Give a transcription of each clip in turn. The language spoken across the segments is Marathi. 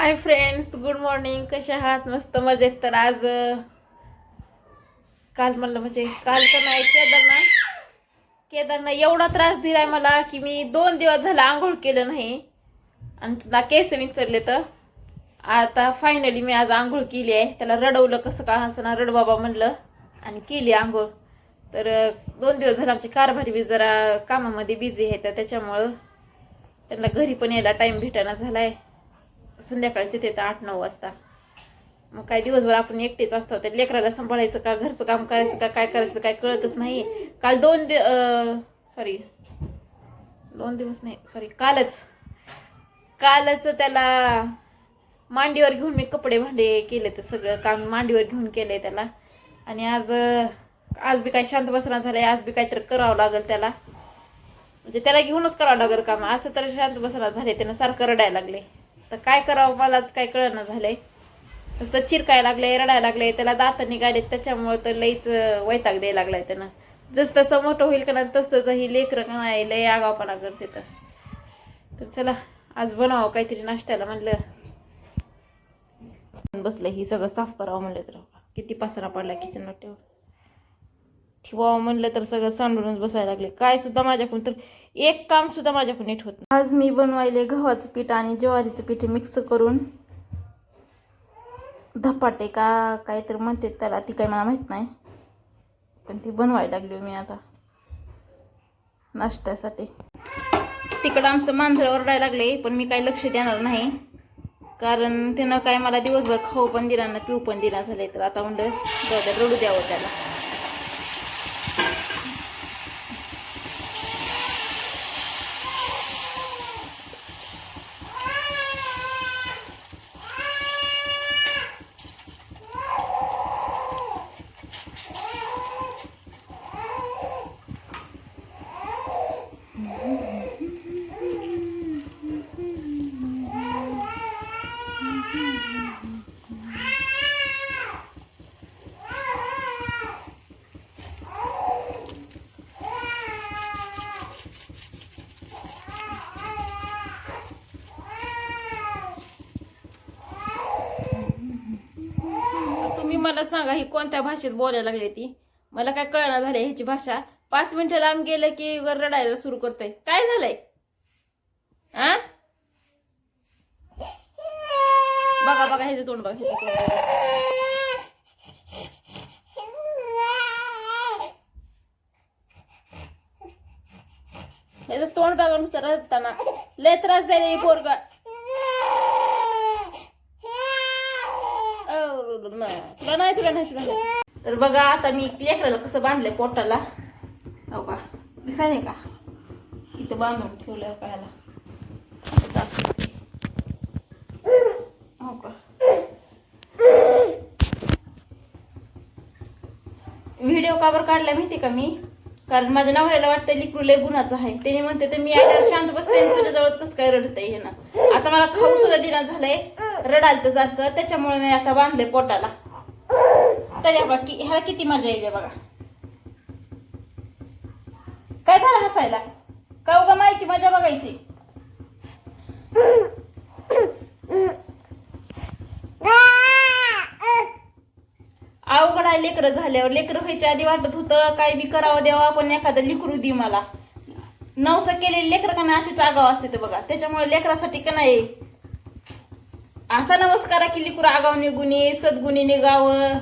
हाय फ्रेंड्स गुड मॉर्निंग कसे आहात? मस्त मजेत. तर आज काल म्हणलं म्हणजे काल तर नाही केदारनाथ केदारनाथ एवढा त्रास दिलाय मला की मी दोन दिवस झाला आंघोळ केलं नाही. आणि ना केस विचारले तर. आता फायनली मी आज आंघोळ केली आहे. त्याला रडवलं कसं का असं ना रडबाबा म्हणलं. आणि केली आंघोळ. तर दोन दिवस झालं आमची कारभारी बी जरा कामामध्ये बिझी आहे तर त्याच्यामुळं त्यांना घरी पण यायला टाईम भेटायला आहे संध्याकाळचे ते तर आठ नऊ वाजता. मग काय दिवसभर आपण एकटेच असतो त्या लेकराला सांभाळायचं का घरचं काम करायचं का काय करायचं काय कळतच नाही. काल दोन दि सॉरी दोन दिवस नाही सॉरी कालच. कालच त्याला मांडीवर घेऊन मी कपडे भांडे केले तर सगळं काम मांडीवर घेऊन केलंय त्याला. आणि आज आज बी काय शांत बसना झालंय आज बी काहीतरी करावं लागेल त्याला. म्हणजे त्याला घेऊनच करावं लागेल काम. असं तर शांत बसना झाले त्यानं सारखं रडायला लागले तर काय करावं मलाच काय कळणं झालंय. नुसतं चिरकाय लागलंय रडायला लागलंय त्याला दात निघालेत त्याच्यामुळे तर लईच वैताग द्यायला लागलाय त्यानं. जस तसं मोठं होईल का नाही तस तसं ही लेकरं का नाही लय आगावपणा करते तर. तर चला आज बनावं काहीतरी नाश्त्याला म्हणलं. बसलं ही सगळं साफ करावं म्हणलं तर. किती पसरा पडला किचन वाट्यावर किंवा म्हणलं तर सगळं सांडूनच बसायला लागले. काय सुद्धा माझ्याकडून तर एक काम सुद्धा माझ्याकडून नीट होत आज मी बनवायले गव्हाचं पीठ आणि ज्वारीचं पीठ मिक्स करून. धपाटे का काय तर म्हणते त्याला ती काही मला माहीत नाही. पण ती बनवायला लागली मी आता. नाश्त्यासाठी. तिकडं आमचं मांजर ओरडायला लागले पण मी काही लक्ष देणार नाही. कारण त्यानं काय मला दिवसभर खाऊ पण दिला ना पिऊ पण दिला झाले तर आता म्हणलं रडू द्यावं हो त्याला. मला सांगा ही कोणत्या भाषेत बोलायला लागली ती? मला काय कळना झालंय ह्याची भाषा. पाच मिनिटं लांब गेलं की वर रडायला सुरू करतय. काय झालंय? आ? बघा बघा ह्याचं तोंड बघा ह्याचं तोंड बघा. ह्याचं तोंड बघा नुसतं रडताना. लय त्रास द्यायला ही पोरगा. तुला नाही तुला नाही तुला नाही. तर बघा आता मी लेकराला कसं बांधलंय पोटाला. हो का दिसाय का? इथं बांधून ठेवलंय पायाला आता दाखवते. हो का व्हिडिओ कावर काढला माहिती का मी? कारण माझ्या नवऱ्याला वाटतं लिकरू लय गुणाचं आहे. त्याने म्हणते तर मी आल्यावर शांत बसते तुझ्याजवळच जवळच कसं काय रडतंय हे ना. आता मला खाऊ सुद्धा दिना झालंय. रडाल तर सारखं. त्याच्यामुळे मी आता बांधले पोटाला. तरी बघा कि ह्याला किती मजा येईल बघा. काय झालं हसायला? का उगा मायची मजा बघायची? काय लेकरं झाल्यावर लेकरं व्हायच्या आधी वाटत होतं काय बी करावं द्यावं पण एखादं लिकरू दे मला. नवसा केलेली लेकरं का नाही अशी आगाव असते बघा. त्याच्यामुळे लेकरासाठी का नाही असा नमस्कार की लिकूर आगाव निगुणी सद्गुणी निघावं.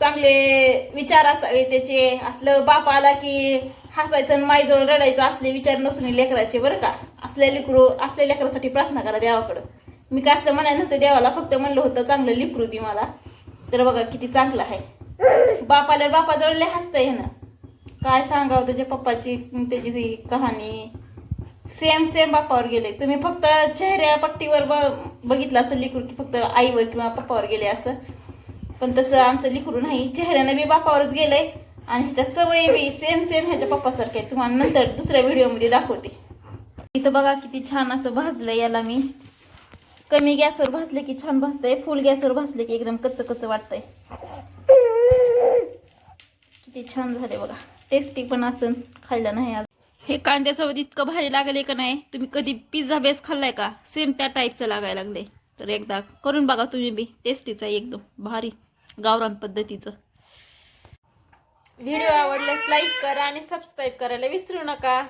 चांगले विचार असावे त्याचे. असलं बाप आला की हसायचं आणि माईजवळ रडायचं असले विचार नसून लेकराचे बरं का. असल्या लिकरू असल्या लेकरासाठी प्रार्थना करा देवाकडं. मी काय असलं म्हणाय नव्हतं देवाला फक्त म्हणलं होतं चांगलं लिकरू दे मला. तर बघा किती चांगलं आहे. बाप आल्यावर बापाजवळ लय हसतंय ना काय सांगावं त्याच्या पप्पाची त्याची कहाणी. सेम सेम बापावर गेले तुम्ही फक्त चेहऱ्या पट्टीवर बघितलं असं लिकरू की फक्त आईवर किंवा पप्पावर गेले असं. पण तसं आमचं लिकरू नाही. चेहऱ्यानं बी बापावरच गेलंय. आणि ह्याच्या सवयी बी सेम सेम ह्याच्या पप्पासारखे तुम्हाला नंतर दुसऱ्या व्हिडिओमध्ये दाखवते. इथं बघा किती छान असं भाजलंय याला मी. कमी गॅसवर भाजले की छान भाजतंय. फुल गॅसवर भाजले की एकदम कच्च कच्च वाटतंय. किती छान झाले बघा. टेस्टी पण असं खाल्लं नाही आज. हे कांद्यासोबत इतकं भारी लागले का नाही? तुम्ही कधी पिझ्झा बेस खाल्लाय का? सेम त्या टाईपचं लागायला लागले. तर एकदा करून बघा तुम्ही बी. टेस्टीचा एकदम. भारी. गावरान पद्धतीचं. व्हिडिओ आवडल्यास लाईक करा आणि सबस्क्राईब करायला विसरू नका.